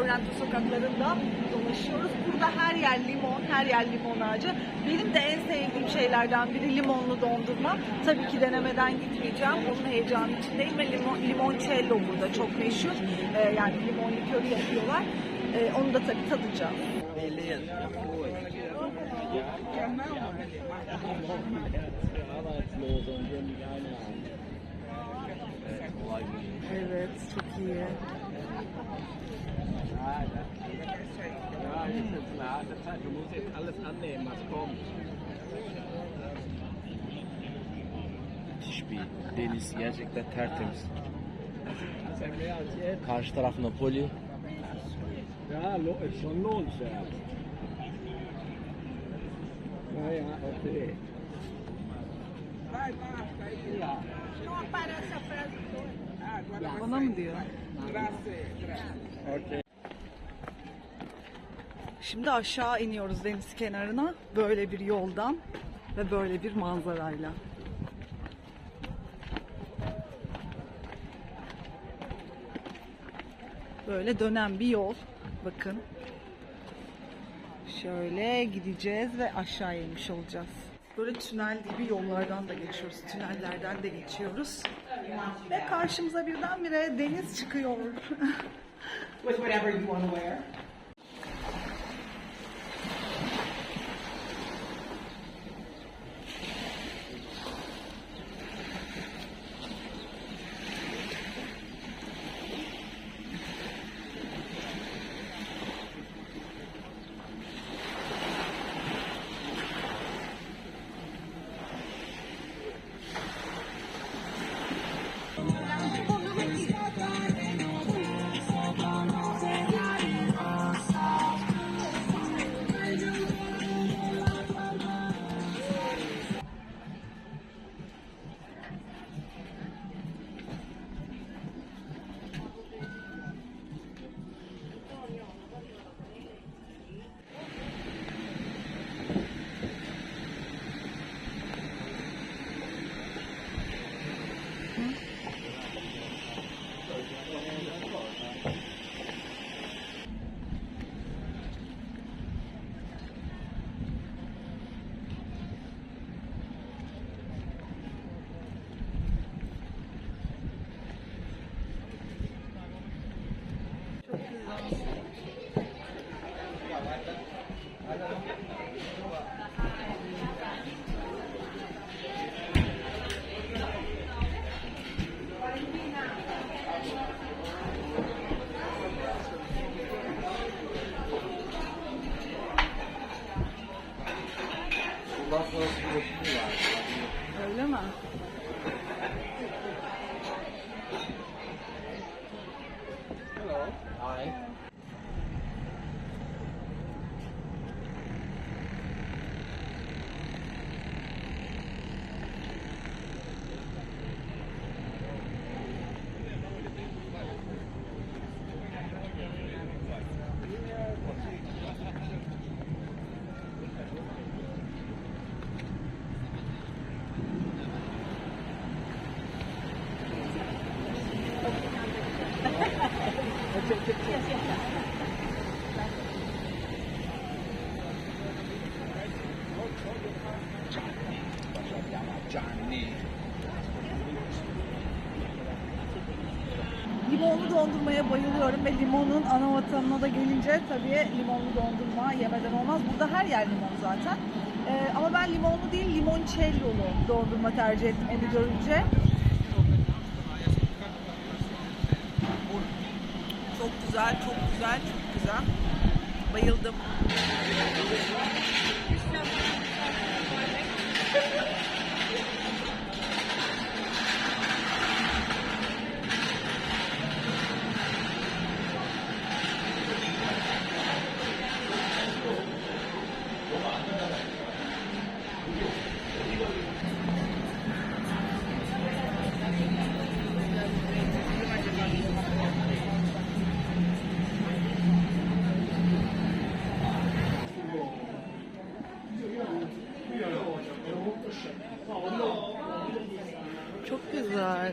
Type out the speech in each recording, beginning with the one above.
Sorrento sokaklarında dolaşıyoruz. Burada her yer limon, her yer limon ağacı. Benim de en sevdiğim şeylerden biri limonlu dondurma. Tabii ki denemeden gitmeyeceğim. Onun heyecanı içindeyim ve limon, limoncello burada çok meşhur. Ee, yani limon likörü yapıyorlar. Ee, onu da tabii tadacağım. Evet, çok iyi. Ja, das ist klar, das heißt, du musst jetzt alles annehmen, was kommt. Müthiş bir deniz. Gerçekten tertemiz. Karşı taraf Napoli. Ja, ist schon lohnenswert. Ja, ja, okay. Bana mı diyor? Okay. Şimdi aşağı iniyoruz deniz kenarına. Böyle bir yoldan ve böyle bir manzarayla. Böyle dönen bir yol. Bakın. Şöyle gideceğiz ve aşağı inmiş olacağız. Böyle tünel gibi yollardan da geçiyoruz. Tünellerden de geçiyoruz. Ve karşımıza birdenbire deniz çıkıyor. love, love, love. Limonlu dondurmaya bayılıyorum ve limonun ana vatanına da gelince tabii limonlu dondurma yemeden olmaz. Burada her yer limon zaten. Ee, ama ben limonlu değil limoncello'lu dondurma tercih ettim onu görünce. Çok güzel, çok güzel, çok güzel. Bayıldım. Çok güzel.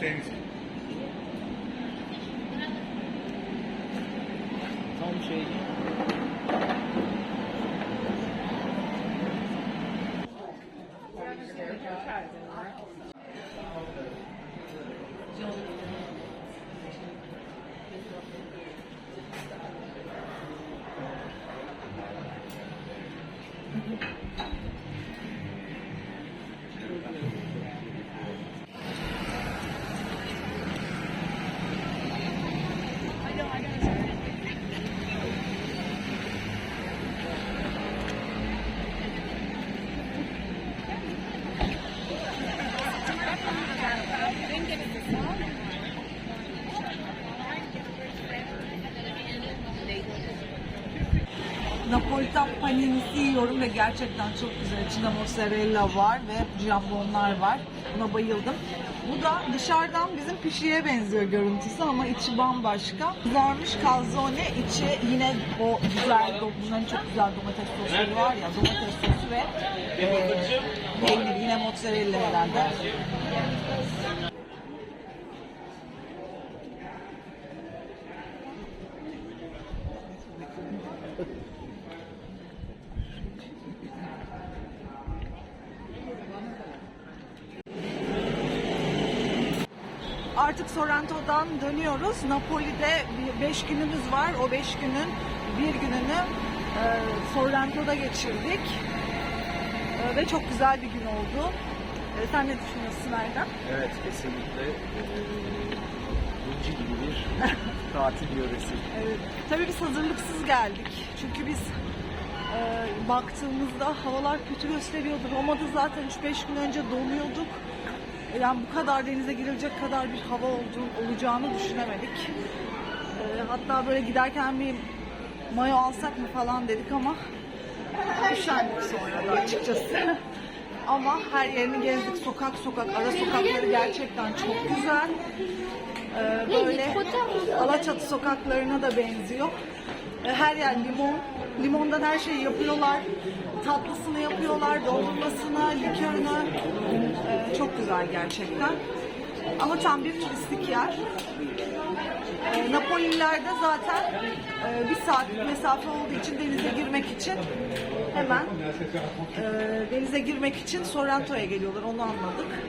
Tam şey Napolitan paninisi yiyorum ve gerçekten çok güzel. İçinde mozzarella var ve jambonlar var. Buna bayıldım. Bu da dışarıdan bizim pişiye benziyor görüntüsü ama içi bambaşka. Kızarmış calzone, içi yine o güzel, bunların çok güzel domates sosları var ya, domates sosu ve e, peynir, yine mozzarella herhalde. Artık Sorrento'dan dönüyoruz. Napoli'de 5 günümüz var. O 5 günün bir gününü e, Sorrento'da geçirdik. E, ve çok güzel bir gün oldu. E, sen ne düşünüyorsun Erdem? Evet kesinlikle eee Burcu gibi bir tatil yöresi. Evet. Tabii biz hazırlıksız geldik. Çünkü biz e, baktığımızda havalar kötü gösteriyordu. Roma'da zaten 3-5 gün önce donuyorduk. Yani bu kadar denize girilecek kadar bir hava olduğu, olacağını düşünemedik. E, hatta böyle giderken bir mayo alsak mı falan dedik ama üşendik sonra da açıkçası. Ama her yerini gezdik. Sokak sokak, ara sokakları gerçekten çok güzel. Ee, böyle Alaçatı sokaklarına da benziyor. Ee, Her yer limon. Limondan her şeyi yapıyorlar. Tatlısını yapıyorlar, dondurmasını, likörünü. Çok güzel gerçekten. Ama tam bir turistik yer. Ee, Napoli'lerde zaten e, bir saat mesafe olduğu için denize girmek için hemen e, denize girmek için Sorrento'ya geliyorlar onu anladık.